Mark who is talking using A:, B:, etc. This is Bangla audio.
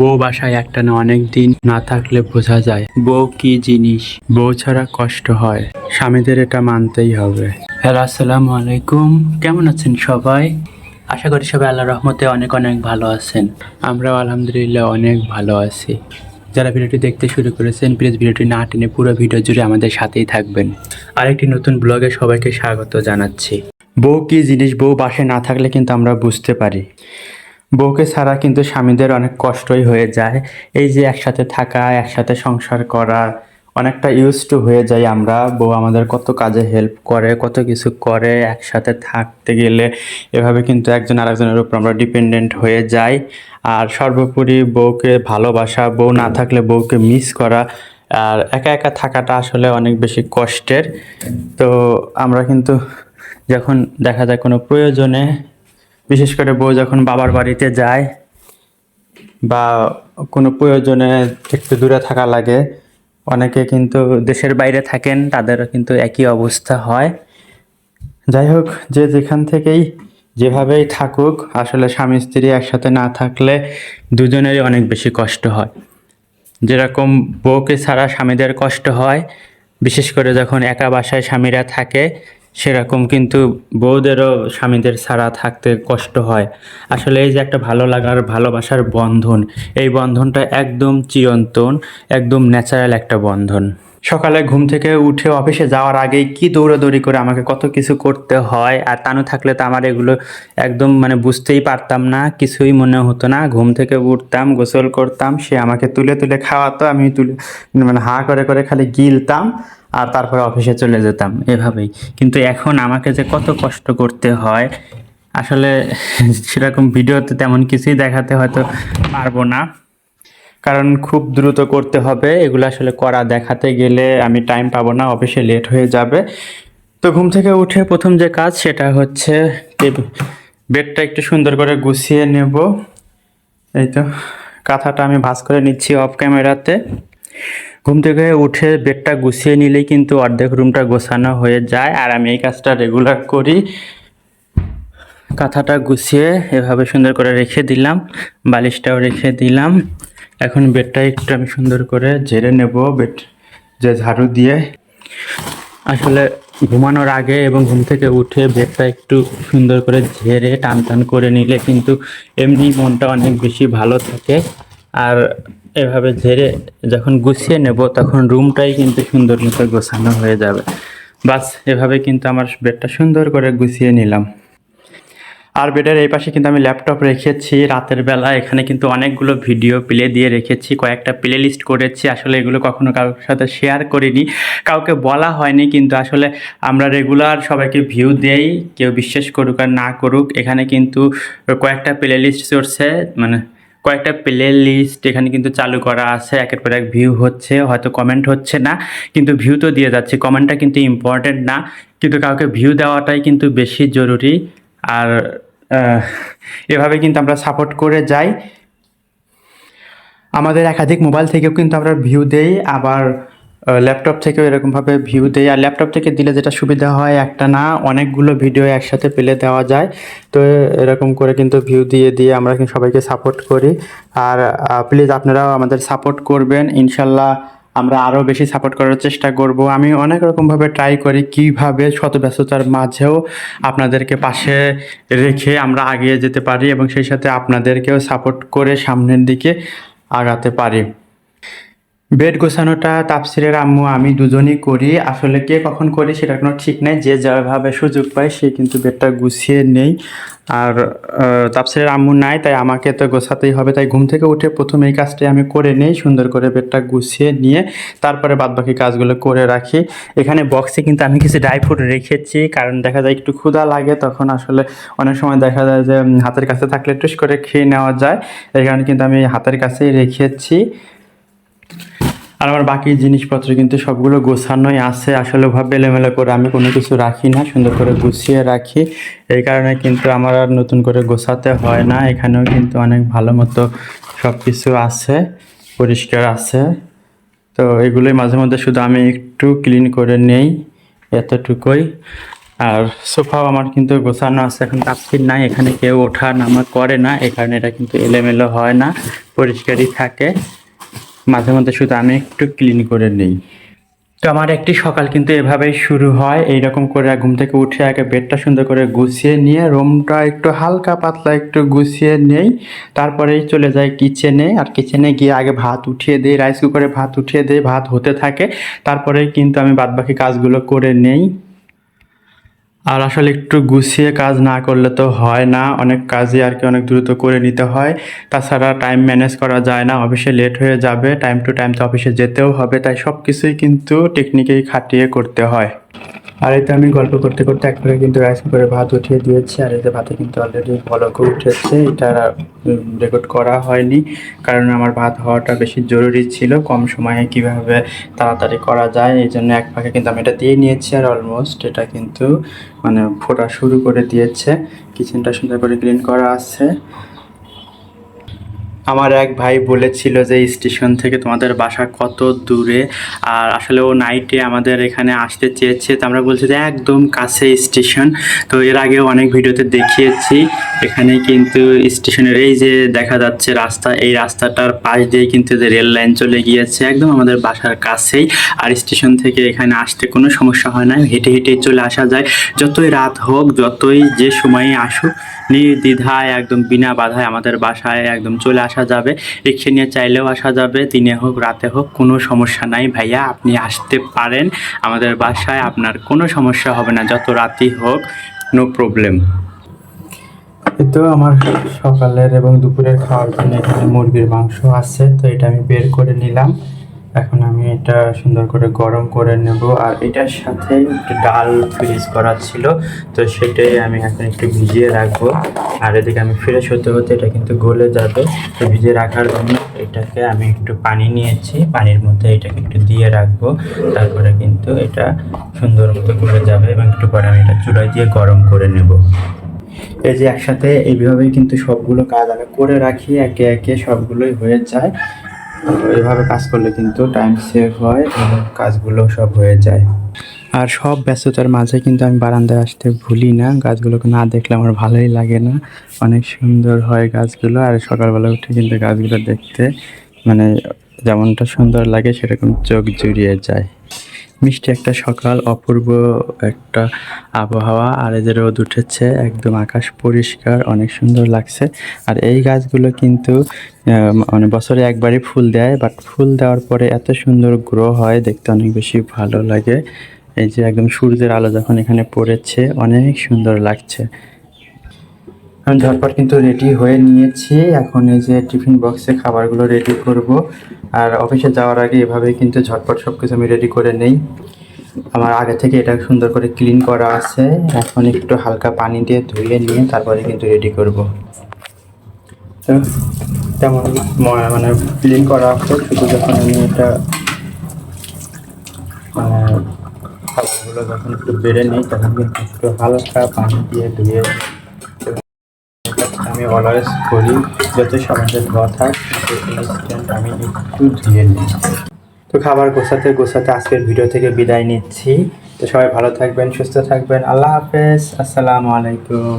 A: বউ বাসায় একটা না অনেক দিন না থাকলে বোঝা যায়, বউ কি জিনিস? বউ ছাড়া কষ্ট হয়। স্বামীদের এটা মানতেই হবে। হ্যালো, আসসালামু আলাইকুম। কেমন আছেন সবাই? আশা করি সবাই আল্লাহ রহমতে অনেক অনেক ভালো আছেন। আমরাও আলহামদুলিল্লাহ অনেক ভালো আছি। যারা ভিডিওটি দেখতে শুরু করেছেন প্লিজ ভিডিওটি না টেনে পুরো ভিডিও জুড়ে আমাদের সাথেই থাকবেন। আরেকটি নতুন ব্লগে সবাইকে স্বাগত জানাচ্ছি। বউ কি জিনিস? বউ বাসায় না থাকলে কিন্তু আমরা বুঝতে পারি। বউকে ছাড়া কিন্তু স্বামীদের অনেক কষ্টই হয়ে যায়। এই যে একসাথে থাকা, একসাথে সংসার করা, অনেকটা ইউজ টু হয়ে যাই আমরা। বউ আমাদের কত কাজে হেল্প করে, কত কিছু করে, একসাথে থাকতে গেলে এভাবে কিন্তু একজন আরেকজনের উপর আমরা ডিপেন্ডেন্ট হয়ে যাই। আর সর্বোপরি বউকে ভালোবাসা, বউ না থাকলে বউকে মিস করা, আর একা একা থাকাটা আসলে অনেক বেশি কষ্টের। তো আমরা কিন্তু যখন দেখা যায় কোনো প্রয়োজনে বিশেষ করে বউ যখন বাবার বাড়িতে যায় বা কোনো প্রয়োজনে একটু দূরে থাকা লাগে, অনেকে কিন্তু দেশের বাইরে থাকেন, তাদেরও কিন্তু একই অবস্থা হয়। যাই হোক, যে যেখান থেকেই যেভাবেই থাকুক, আসলে স্বামী স্ত্রী একসাথে না থাকলে দুজনেরই অনেক বেশি কষ্ট হয়। যেরকম বউকে ছাড়া স্বামীদের কষ্ট হয়, বিশেষ করে যখন একা বাসায় স্বামীরা থাকে সেরকম কিন্তু বউদেরও স্বামীদের ছাড়া থাকতে কষ্ট হয়। আসলে এই যে একটা ভালো লাগার, ভালোবাসার বন্ধন, এই বন্ধনটা একদম চিরন্তন, একদম ন্যাচারাল একটা বন্ধন। সকালে ঘুম থেকে উঠে অফিসে যাওয়ার আগেই কি দৌড়াদৌড়ি করে আমাকে কত কিছু করতে হয়, আর তানু থাকলে তো আমার এগুলো একদম মানে বুঝতেই পারতাম না, কিছুই মনে হতো না। ঘুম থেকে উঠতাম, গোসল করতাম, সে আমাকে তুলে তুলে খাওয়াতো, আমি তুলে মানে হা করে করে খালি গিলতাম। আর তারপরে অফিসে চলে যেতাম, এভাবেই। কিন্তু এখন আমাকে যে কত কষ্ট করতে হয়, আসলে সেরকম ভিডিওতে তেমন কিছুই দেখাতে হয়তো পারব না। কারণ খুব দ্রুত করতে হবে, এগুলো আসলে করা দেখাতে গেলে আমি টাইম পাবো না, অফিসে লেট হয়ে যাবে। তো ঘুম থেকে উঠে প্রথম যে কাজ, সেটা হচ্ছে বেডটা একটু সুন্দর করে গুছিয়ে নেব। এই তো, কাঁথাটা আমি ভাঁজ করে নিচ্ছি অফ ক্যামেরাতে ঘুম থেকে উঠে বেডটা গুছিয়ে নিলেই কিন্তু অর্ধেক রুমটা গোছানো হয়ে যায়। আর আমি এই কাজটা রেগুলার করি। কাঁথাটা গুছিয়ে এভাবে সুন্দর করে রেখে দিলাম, বালিশটাও রেখে দিলাম। এখন বেডটা একটু আমি সুন্দর করে ঝেড়ে নেব বেড, যে ঝাড়ু দিয়ে। আসলে ঘুমানোর আগে এবং ঘুম থেকে উঠে বেডটা একটু সুন্দর করে ঝেড়ে টান টান করে নিলে কিন্তু এমনি মনটা অনেক বেশি ভালো থাকে। আর এভাবে ঝেড়ে যখন গুছিয়ে নেব, তখন রুমটাই কিন্তু সুন্দর মতো গোছানো হয়ে যাবে। বাস, এভাবে কিন্তু আমার বেডটা সুন্দর করে গুছিয়ে নিলাম। আর বেডের এই পাশে কিন্তু আমি ল্যাপটপ রেখেছি। রাতের বেলা এখানে কিন্তু অনেকগুলো ভিডিও প্লে দিয়ে রেখেছি, কয়েকটা প্লে লিস্ট করেছি। আসলে এগুলো কখনো কারোর সাথে শেয়ার করিনি, কাউকে বলা হয়নি, কিন্তু আসলে আমরা রেগুলার সবাইকে ভিউ দেই, কেউ বিশ্বাস করুক আর না করুক। এখানে কিন্তু কয়েকটা প্লে লিস্ট চলছে মানে কয়েকটা প্লে লিস্ট এখানে কিন্তু চালু করা আছে, একের পর এক ভিউ হচ্ছে, হয়তো কমেন্ট হচ্ছে না, কিন্তু ভিউ তো দিয়ে যাচ্ছে কমেন্টটা কিন্তু ইম্পর্টেন্ট না, কিন্তু কাউকে ভিউ দেওয়াটাই কিন্তু বেশি জরুরি, আর এভাবে কিন্তু আমরা সাপোর্ট করে যাই। আমাদের একাধিক মোবাইল থেকেও কিন্তু আমরা ভিউ দেই, আবার ল্যাপটপ থেকেও এরকমভাবে ভিউ দেয়। আর ল্যাপটপ থেকে দিলে যেটা সুবিধা হয়, একটা না, অনেকগুলো ভিডিও একসাথে পেলে দেওয়া যায়। তো এরকম করে কিন্তু ভিউ দিয়ে দিয়ে আমরা কিন্তু সবাইকে সাপোর্ট করি। আর প্লিজ আপনারাও আমাদের সাপোর্ট করবেন। ইনশাল্লাহ আমরা আরও বেশি সাপোর্ট করার চেষ্টা করব। আমি অনেক রকমভাবে ট্রাই করি কীভাবে শত ব্যস্ততার মাঝেও আপনাদেরকে পাশে রেখে আমরা আগিয়ে যেতে পারি এবং সেই সাথে আপনাদেরকেও সাপোর্ট করে সামনের দিকে আগাতে পারি। বেড গোছানোটা তাপসিরের আম্মু আমি দুজনই করি। আসলে কে কখন করি সেটা কোনো ঠিক নেই। যে যেভাবে সুযোগ পায় সে কিন্তু বেডটা গুছিয়ে নেই। আর তাপসিরের আম্মু নাই, তাই আমাকে তো গোছাতেই হবে। তাই ঘুম থেকে উঠে প্রথম এই কাজটাই আমি করে নেই, সুন্দর করে বেডটা গুছিয়ে নিয়ে তারপরে বাদবাকি কাজগুলো করে রাখি। এখানে বক্সে কিন্তু আমি কিছু ড্রাই ফ্রুট রেখেছি, কারণ দেখা যায় একটু ক্ষুধা লাগে, তখন আসলে অনেক সময় দেখা যায় যে হাতের কাছে থাকলে টুস করে খেয়ে নেওয়া যায়। এই কারণে কিন্তু আমি হাতের কাছেই রেখেছি। আর আমার বাকি জিনিসপত্র কিন্তু সবগুলো গোছানোই আছে। আসলে ভাবে এলোমেলো করে আমি কোনো কিছু রাখি না, সুন্দর করে গুছিয়ে রাখি। এই কারণে কিন্তু আমার আর নতুন করে গোছাতে হয় না। এখানেও কিন্তু অনেক ভালো মতো সব কিছু আছে, পরিষ্কার আছে। তো এগুলোই মাঝে মধ্যে শুধু আমি একটু ক্লিন করে নেই, এতটুকুই। আর সোফাও আমার কিন্তু গোছানো আছে, এখন তাপসির নাই, এখানে কেউ ওঠা নামা করে না। এই কারণে এটা কিন্তু এলোমেলো হয় না, পরিষ্কারই থাকে। মাঝে মধ্যে শুধু আমি একটু ক্লিন করে নিই। তো আমার একটি সকাল কিন্তু এভাবেই শুরু হয়। এইরকম করে ঘুম থেকে উঠে আগে বেডটা সুন্দর করে গুছিয়ে নিয়ে রুমটা একটু হালকা পাতলা একটু গুছিয়ে নেই। তারপরেই চলে যায় কিচেনে আর কিচেনে গিয়ে আগে ভাত উঠিয়ে দিই রাইস কুকারে ভাত উঠিয়ে দিই, ভাত হতে থাকে। তারপরেই কিন্তু আমি বাদবাকি কাজগুলো করে নেই। আর আসলে একটু গুছিয়ে কাজ না করলে তো হয় না। অনেক কাজই আর কি অনেক দ্রুত করে নিতে হয়। তাছাড়া টাইম ম্যানেজ করা যায় না। অফিসে লেট হয়ে যাবে। টাইম টু টাইম তো অফিসে যেতেও হবে। তাই সব কিছুই কিন্তু টেকনিকেই খাটিয়ে করতে হয়। আর এতে আমি গল্প করতে করতে একবারে কিন্তু রাইস কুকারে ভাত উঠিয়ে দিয়েছি, আর এতে ভাতে কিন্তু অলরেডি বলকও উঠেছে। এটা রেকর্ড করা হয়নি, কারণ আমার ভাত হওয়াটা বেশি জরুরি ছিল, কম সময়ে কীভাবে তাড়াতাড়ি করা যায়, এই জন্য এক ফাঁকে কিন্তু আমি এটা দিয়ে নিয়েছি আর অলমোস্ট এটা কিন্তু মানে ফোটা শুরু করে দিয়েছে। কিচেনটা সুন্দর করে ক্লিন করা আছে। আমার এক ভাই বলেছিল যে, স্টেশন থেকে তোমাদের বাসা কত দূরে? আর আসলে ও নাইটে আমাদের এখানে আসতে চেয়েছে। তো আমরা বলছি যে, একদম কাছে স্টেশন। তো এর আগেও অনেক ভিডিওতে দেখিয়েছি। এখানে কিন্তু স্টেশনের এই যে দেখা যাচ্ছে রাস্তা, এই রাস্তাটার পাশ দিয়ে কিন্তু যে রেল লাইন চলে গিয়েছে, একদম আমাদের বাসার কাছেই। আর স্টেশন থেকে এখানে আসতে কোনো সমস্যা হয় না, হেঁটে হেঁটে চলে আসা যায়। যতই রাত হোক, যতই যে সময়ই আসুক, নির্দ্বিধায়, একদম বিনা বাধায় আমাদের বাসায় একদম চলে আসা যাবে। রিক্সা নিয়ে চাইলেও আসা যাবে, দিনে হোক, রাতে হোক, কোনো সমস্যা নাই ভাইয়া, আপনি আসতে পারেন। আমাদের বাসায় আপনার কোনো সমস্যা হবে না, যত রাতি হোক নো প্রবলেম তো আমার সকালের এবং দুপুরের খাওয়ার জন্য এখানে মুরগির মাংস আছে, তো এটা আমি বের করে নিলাম। এখন আমি এটা সুন্দর করে গরম করে নেব। আর এটার সাথে একটু ডাল ফ্রিজ করা ছিল, তো সেটাই আমি এখন একটু ভিজিয়ে রাখব। আর এদিকে আমি ফ্রেশ হতে হতে এটা কিন্তু গলে যাবে। তো ভিজিয়ে রাখার জন্য এটাকে আমি একটু পানি নিয়েছি, পানির মধ্যে এটাকে একটু দিয়ে রাখব। তারপরে কিন্তু এটা সুন্দর মতো গলে যাবে এবং একটু পরে আমি এটা চুলায় দিয়ে গরম করে নেব। এই যে একসাথে এইভাবেই কিন্তু সবগুলো কাজ আমি করে রাখি, একে একে সবগুলোই হয়ে যায়। তো এইভাবে কাজ করলে কিন্তু টাইম সেভ হয় এবং কাজগুলো সব হয়ে যায়। আর সব ব্যস্ততার মাঝে কিন্তু আমি বারান্দায় আসতে ভুলি না। গাছগুলোকে না দেখলে আমার ভালোই লাগে না। অনেক সুন্দর হয় গাছগুলো। আর সকালবেলা উঠে কিন্তু গাছগুলো দেখতে মানে যেমনটা সুন্দর লাগে, সেরকম চোখ জুড়িয়ে যায়। মিষ্টি একটা সকাল, অপূর্ব একটা আবহাওয়া, আর এদের রোদ উঠেছে, একদম আকাশ পরিষ্কার, অনেক সুন্দর লাগছে। আর এই গাছগুলো কিন্তু মানে বছরে একবারই ফুল দেয় বাট ফুল দেওয়ার পরে এত সুন্দর গ্রো হয়, দেখতে অনেক বেশি ভালো লাগে। এই যে একদম সূর্যের আলো যখন এখানে পড়েছে, অনেক সুন্দর লাগছে। আমি ঝটপট কিন্তু রেডি হয়ে নিয়েছি। এখন এই যে টিফিন বক্সে খাবারগুলো রেডি করব। আর অফিসে যাওয়ার আগে এভাবে কিন্তু ঝটপট সব কিছু আমি রেডি করে নেই। আমার আগে থেকে এটা সুন্দর করে ক্লিন করা আছে। এখন একটু হালকা পানি দিয়ে ধুয়ে নিয়ে তারপরে কিন্তু রেডি করব। তেমন মানে ক্লিন করা আছে। শুধু যখন আমি এটা মানে খাবারগুলো যখন একটু বেড়ে নিই, তখন কিন্তু একটু হালকা পানি দিয়ে ধুয়ে অলওয়েজ করি, যাতে সমাজের ইনস্ট্যান্ট আমি একটু ধুয়ে নিই। তো খাবার গোছাতে গোছাতে আজকের ভিডিও থেকে বিদায় নিচ্ছি। তো সবাই ভালো থাকবেন, সুস্থ থাকবেন। আল্লাহ হাফেজ। আসসালামু আলাইকুম।